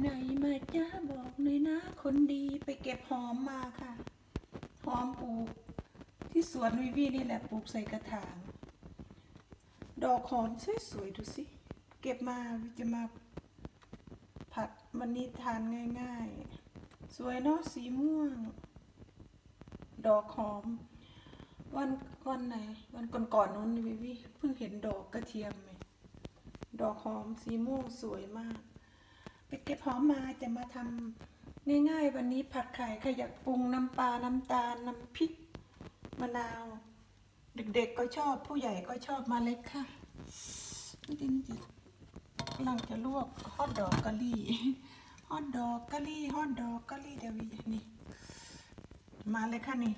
ไหนมาจ้าบอกเลยนะ คนดีไปเก็บหอมมาค่ะ หอมปลูก ที่สวนวิวีนี่แหละปลูกใส่กระถาง ดอกหอมสวยๆดูสิ เก็บมาวิจะมาผัดมันนี้ทานง่ายๆ สวยเนาะสีม่วง ดอกหอม วันวันไหน วันก่อนๆนู้นวิวีเพิ่งเห็นดอกกระเทียมไหมดอกหอมสีม่วงสวยมาก ไปเก็บหอมมาจะมาทำง่ายๆวันนี้ผัดไข่ใครอยากปรุงน้ำปลา น้ำตาล น้ำพริก มะนาว เด็กๆก็ชอบผู้ใหญ่ก็ชอบมาเล็กค่ะนี่จริงๆกำลังจะลวกฮอทดอกกะหรี่ฮอทดอกกะหรี่ฮอทดอกกะหรี่เดี๋ยววินี่ มาเลยค่ะนี่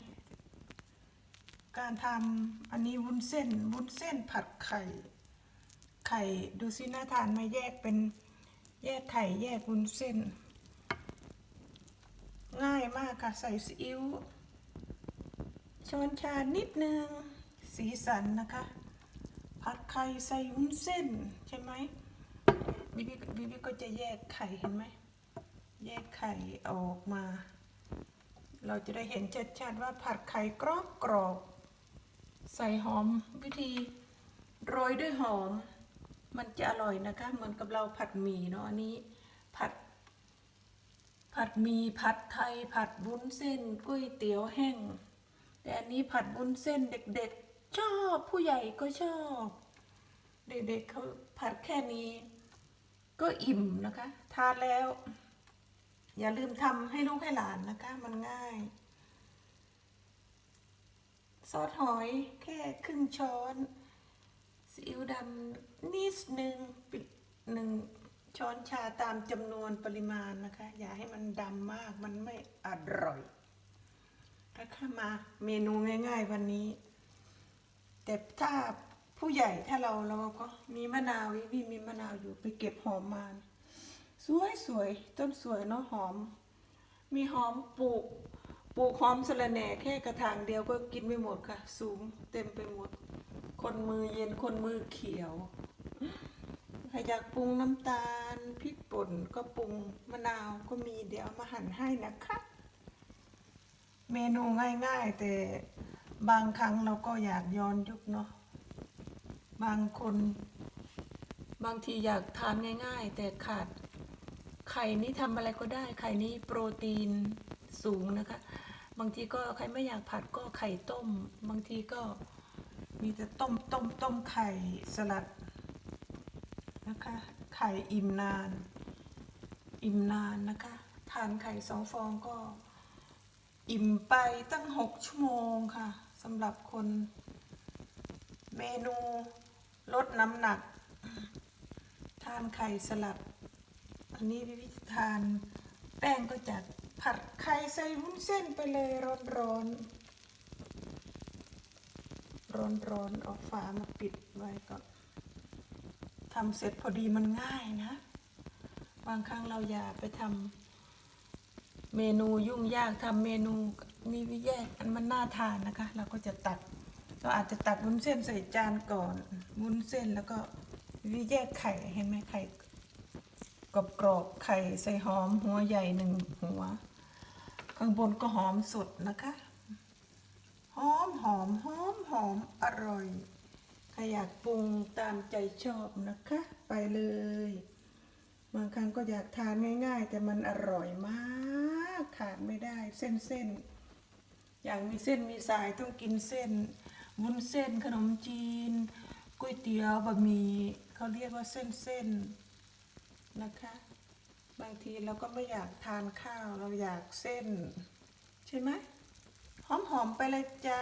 การทำอันนี้วุ้นเส้นวุ้นเส้นผัดไข่ ไข่ดูสิน่าทานไมาแยกเป็น แยกไข่แยกวุ้นเส้น ง่ายมากค่ะ ใส่ซีอิ๊วช้อนชานิดนึง สีสันนะคะ ผัดไข่ใส่วุ้นเส้นใช่ไหมบิบิบิบิก็จะแยกไข่เห็นไหม แยกไข่ออกมา เราจะได้เห็นชัดๆว่าผัดไข่กรอบกรอบๆใส่หอมวิธีโรยด้วยหอม มันจะอร่อยนะคะ เหมือนกับเราผัดหมี่เนาะอันนี้ผัด ผัดหมี่ผัดไทย ผัดวุ้นเส้นก๋วยเตี๋ยวแห้ง แต่อันนี้ผัดวุ้นเส้นเด็กๆ ชอบผู้ใหญ่ก็ชอบ เด็กๆเขาผัดแค่นี้ ก็อิ่มนะคะ ทานแล้ว อย่าลืมทำให้ลูกให้หลานนะคะ มันง่ายซอสหอยแค่ครึ่งช้อน ซีอิ๊วดำนิดหนึ่งปิดหนึ่งช้อนชาตามจำนวนปริมาณนะคะ อย่าให้มันดำมากมันไม่อร่อยถ้าเข้ามาเมนูง่ายๆวันนี้ แต่ถ้าผู้ใหญ่ถ้าเราเราก็มีมะนาววิวีมีมะนาวอยู่ไปเก็บหอมมาสวยสวยๆต้นสวยเนาะหอม มีหอมปลูกปลูกหอมสะระแหน่แค่กระถางเดียวก็กินไม่หมดค่ะ สูงเต็มไปหมด คนมือเย็นคนมือเขียวใครอยากปรุงน้ำตาลพริกป่นก็ปรุงมะนาวก็มีเดี๋ยวมาหั่นให้นะคะ เมนูง่ายๆ แต่บางครั้งเราก็อยากย้อนยุคเนาะบางคน บางทีอยากทานง่าย ๆ แต่ขาดไข่นี้ทำอะไรก็ได้ ไข่นี้โปรตีนสูงนะคะ บางทีก็ใครไม่อยากผัดก็ไข่ต้ม บางทีก็ มีแต่ต้มต้มต้มไข่สลัดนะคะ ไข่อิ่มนาน อิ่มนานนะคะ ทานไข่สองฟองก็ อิ่มไปตั้งหกชั่วโมงค่ะสำหรับคน เมนูลดน้ำหนัก ทานไข่สลัด อันนี้วิธีทานแป้งก็จัดผัดไข่ใส่วุ้นเส้นไปเลยร้อนร้อน ร้อนร้อนๆเอาฝามาปิดไว้ก่อนทำเสร็จพอดีมันง่ายนะ บางครั้งเราอย่าไปทำเมนูยุ่งยากทำเมนูนี่วิแยกอันมันน่าทานนะคะ เราก็จะตักเราอาจจะตักวุ้นเส้นใส่จานก่อนวุ้นเส้นแล้วก็วิแยกไข่เห็นไหมไข่กรอบกรอบๆไข่ใส่หอมหัวใหญ่หนึ่งหัว ข้างบนก็หอมสดนะคะ หอมหอมหอมหอมอร่อยใครอยากปรุงตามใจชอบนะคะ ไปเลย บางครั้งก็อยากทานง่าย ๆ แต่มันอร่อยมากขาดไม่ได้เส้นๆ อย่างมีเส้นมีสายต้องกินเส้นวุ้นเส้นขนมจีนก๋วยเตี๋ยวบะหมี่เขาเรียกว่าเส้นเส้นๆนะคะ บางทีเราก็ไม่อยากทานข้าวเราอยากเส้น ใช่ไหม หอมๆไปเลยจ้า